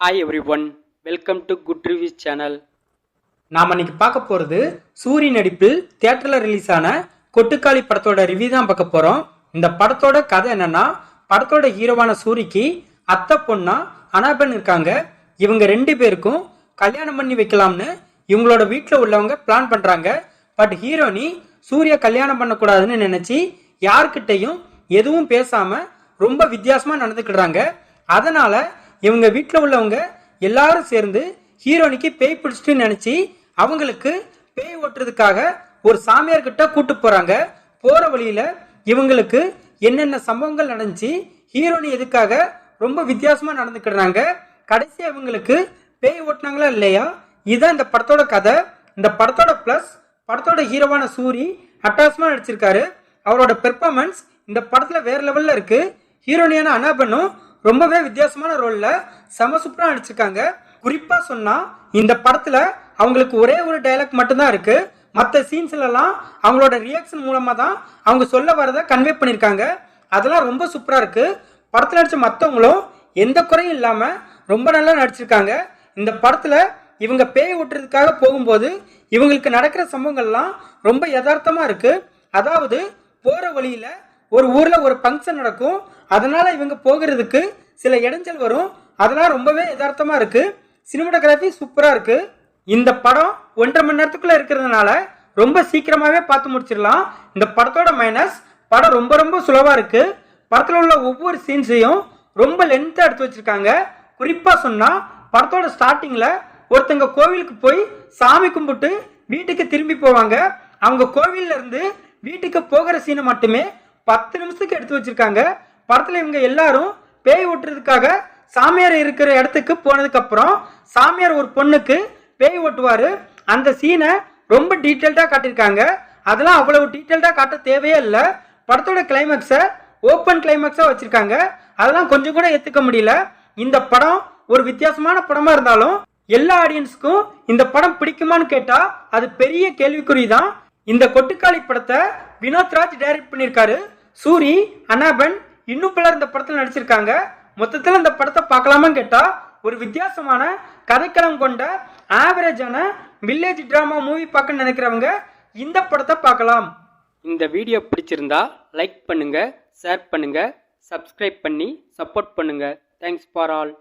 Hi everyone welcome to good reviews channel நாம் இன்னைக்கு பார்க்க போகிறது சூரி நடிப்பில் தியேட்டரில் ரிலீஸ் ஆன கொட்டுக்காளி படத்தோட ரிவ்யூ தான் பார்க்க போகிறோம் இந்த படத்தோட கதை என்னன்னா படத்தோட ஹீரோவான சூரிக்கு அத்தை பொண்ணா அனாபன் இருக்காங்க. இவங்க ரெண்டு பேருக்கும் கல்யாணம் பண்ணி வைக்கலாம்னு இவங்களோட வீட்டில் உள்ளவங்க பிளான் பண்ணுறாங்க பட் ஹீரோனி சூர்யா கல்யாணம் பண்ணக்கூடாதுன்னு நினச்சி யார்கிட்டையும் எதுவும் பேசாமல் ரொம்ப வித்தியாசமாக நடந்துக்கிடுறாங்க. அதனால் இவங்க வீட்டில் உள்ளவங்க எல்லாரும் சேர்ந்து ஹீரோனிக்கு பேய் பிடிச்சிட்டு நினச்சி அவங்களுக்கு பேய் ஓட்டுறதுக்காக ஒரு சாமியார்கிட்ட கூட்டு போகிறாங்க போகிற வழியில் இவங்களுக்கு என்னென்ன சம்பவங்கள் நடந்துச்சு ஹீரோனி எதுக்காக ரொம்ப வித்தியாசமாக நடந்துக்கிடுறாங்க கடைசி இவங்களுக்கு பேய் ஓட்டுனாங்களா இல்லையா? இதுதான் இந்த படத்தோட கதை. இந்த படத்தோட ப்ளஸ் படத்தோட ஹீரோவான சூரி அட்டாசமாக நடிச்சிருக்காரு. அவரோட பெர்ஃபார்மன்ஸ் இந்த படத்தில் வேறு லெவலில் இருக்குது ஹீரோனியான அனாபனும் ரொம்பவே வித்தியாசமான ரோலில் செம சூப்பராக நடிச்சிருக்காங்க. குறிப்பாக சொன்னால் இந்த படத்தில் அவங்களுக்கு ஒரே ஒரு டைலாக் மட்டும்தான் இருக்குது மற்ற சீன்ஸ்லலாம் அவங்களோட ரியாக்ஷன் மூலமாக தான் அவங்க சொல்ல வரதை கன்வே பண்ணிருக்காங்க. அதெல்லாம் ரொம்ப சூப்பராக இருக்குது படத்தில் நடித்த மற்றவங்களும் எந்த குறையும் இல்லாமல் ரொம்ப நல்லா நடிச்சிருக்காங்க. இந்த படத்தில் இவங்க பேய் ஓட்டுறதுக்காக போகும்போது இவங்களுக்கு நடக்கிற சம்பவங்கள்லாம் ரொம்ப யதார்த்தமாக இருக்குது அதாவது போகிற வழியில் ஒரு ஊரில் ஒரு ஃபங்க்ஷன் நடக்கும். அதனால இவங்க போகிறதுக்கு சில இடைஞ்சல் வரும். அதெல்லாம் ரொம்பவே யதார்த்தமாக இருக்குது சினிமாட்டோகிராஃபி சூப்பராக இருக்குது இந்த படம் ஒன்றரை மணி நேரத்துக்குள்ளே இருக்கிறதுனால ரொம்ப சீக்கிரமாகவே பார்த்து முடிச்சிடலாம். இந்த படத்தோட மைனஸ் படம் ரொம்ப ரொம்ப சுலவாக இருக்குது படத்தில் உள்ள ஒவ்வொரு சீன்ஸையும் ரொம்ப லென்த்தாக எடுத்து வச்சுருக்காங்க. குறிப்பாக சொன்னால் படத்தோட ஸ்டார்டிங்கில் ஒருத்தங்க கோவிலுக்கு போய் சாமி கும்பிட்டு வீட்டுக்கு திரும்பி போவாங்க. அவங்க கோவில்ல இருந்து வீட்டுக்கு போகிற சீனை மட்டுமே பத்து நிமிஷத்துக்கு எடுத்து வச்சிருக்காங்க. படத்தில் இவங்க எல்லாரும் பேய் ஓட்டுறதுக்காக சாமியார் இருக்கிற இடத்துக்கு போனதுக்கப்புறம் சாமியார் ஒரு பொண்ணுக்கு பேய் ஓட்டுவார். அந்த சீனை ரொம்ப டீட்டெயில்டாக காட்டியிருக்காங்க. அதெல்லாம் அவ்வளவு டீட்டெயில்டாக காட்ட தேவையே இல்லை. படத்தோட கிளைமேக்ஸை ஓப்பன் கிளைமேக்ஸாக வச்சுருக்காங்க. அதெல்லாம் கொஞ்சம் கூட ஏற்றுக்க முடியல. இந்த படம் ஒரு வித்தியாசமான படமாக இருந்தாலும் எல்லா ஆடியன்ஸுக்கும் இந்த படம் பிடிக்குமான்னு கேட்டால் அது பெரிய கேள்விக்குறி தான் இந்த கொட்டுக்காளி படத்தை வினோத் ராஜ் டைரக்ட் பண்ணியிருக்காரு. சூரி அனாபன் இன்னும் பலர் இந்த படத்தில் நடிச்சிருக்காங்க. மொத்தத்தில் இந்த படத்தை பார்க்கலாமான்னு கேட்டால் ஒரு வித்தியாசமான கதைக்களம் கொண்ட ஆவரேஜான வில்லேஜ் ட்ராமா மூவி பார்க்க நினைக்கிறவங்க இந்த படத்தை பார்க்கலாம். இந்த வீடியோ பிடிச்சிருந்தா லைக் பண்ணுங்கள் ஷேர் பண்ணுங்கள் சப்ஸ்கிரைப் பண்ணி சப்போர்ட் பண்ணுங்கள் தேங்க்ஸ் ஃபார் ஆல்